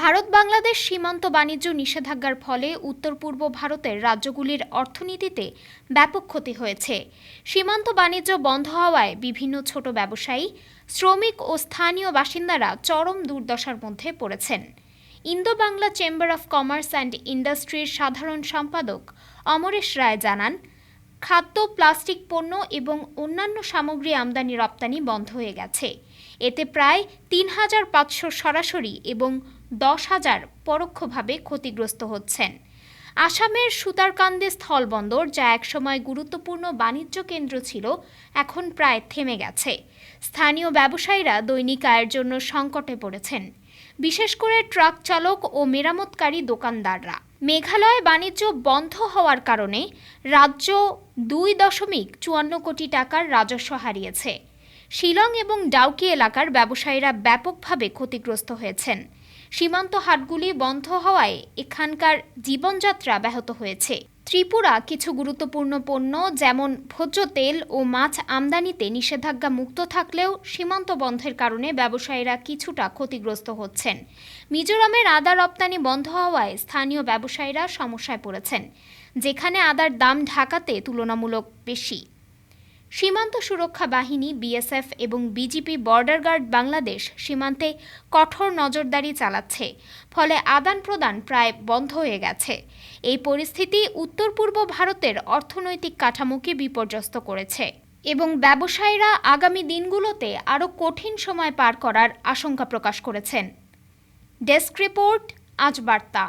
ভারত বাংলাদেশ সীমান্ত বাণিজ্য নিষেধাজ্ঞার ফলে উত্তর পূর্ব ভারতের রাজ্যগুলির অর্থনীতিতে ব্যাপক ক্ষতি হয়েছে। সীমান্ত বাণিজ্য বন্ধ হওয়ায় বিভিন্ন ছোট ব্যবসায়ী, শ্রমিক ও স্থানীয় বাসিন্দারা চরম দুর্দশার মধ্যে পড়েছেন। Indo Bangla chamber of commerce and ইন্ডাস্ট্রির সাধারণ সম্পাদক অমরেশ রায় জানান, খাদ্য, প্লাস্টিক পণ্য এবং অন্যান্য সামগ্রী আমদানি রপ্তানি বন্ধ হয়ে গেছে। এতে প্রায় তিন হাজার পাঁচশো সরাসরি এবং দশ হাজার পরোক্ষভাবে ক্ষতিগ্রস্ত হচ্ছেন। আসামের সুতারকান্দে স্থলবন্দর, যা একসময় গুরুত্বপূর্ণ বাণিজ্য কেন্দ্র ছিল, এখন প্রায় থেমে গেছে। স্থানীয় ব্যবসায়ীরা দৈনিক আয়ের জন্য সংকটে পড়েছেন। বিশেষ করে ট্রাক চালক ও মেরামতকারী দোকানদাররা। মেঘালয় বাণিজ্য বন্ধ হওয়ার কারণে রাজ্য দুই দশমিক চুয়ান্ন কোটি টাকার রাজস্ব হারিয়েছে। শিলং এবং ডাউকি এলাকার ব্যবসায়ীরা ব্যাপকভাবে ক্ষতিগ্রস্ত হয়েছেন। সীমান্ত হাটগুলি বন্ধ হওয়ায় এখানকার জীবনযাত্রা ব্যাহত হয়েছে। ত্রিপুরা কিছু গুরুত্বপূর্ণ পণ্য, যেমন ভোজ্য তেল ও মাছ আমদানিতে নিষেধাজ্ঞা মুক্ত থাকলেও সীমান্ত বন্ধের কারণে ব্যবসায়ীরা কিছুটা ক্ষতিগ্রস্ত হচ্ছেন। মিজোরামের আদা রপ্তানি বন্ধ হওয়ায় স্থানীয় ব্যবসায়ীরা সমস্যায় পড়েছেন, যেখানে আদার দাম ঢাকাতে তুলনামূলক বেশি। সীমান্ত সুরক্ষা বাহিনী, বিএসএফ এবং বিজিপি বর্ডার গার্ড বাংলাদেশ সীমান্তে কঠোর নজরদারি চালাচ্ছে, ফলে আদান প্রদান প্রায় বন্ধ হয়ে গেছে। এই পরিস্থিতি উত্তর পূর্ব ভারতের অর্থনৈতিক কাঠামোকে বিপর্যস্ত করেছে এবং ব্যবসায়ীরা আগামী দিনগুলোতে আরও কঠিন সময় পার করার আশঙ্কা প্রকাশ করেছেন। ডেস্ক রিপোর্ট, আজ বার্তা।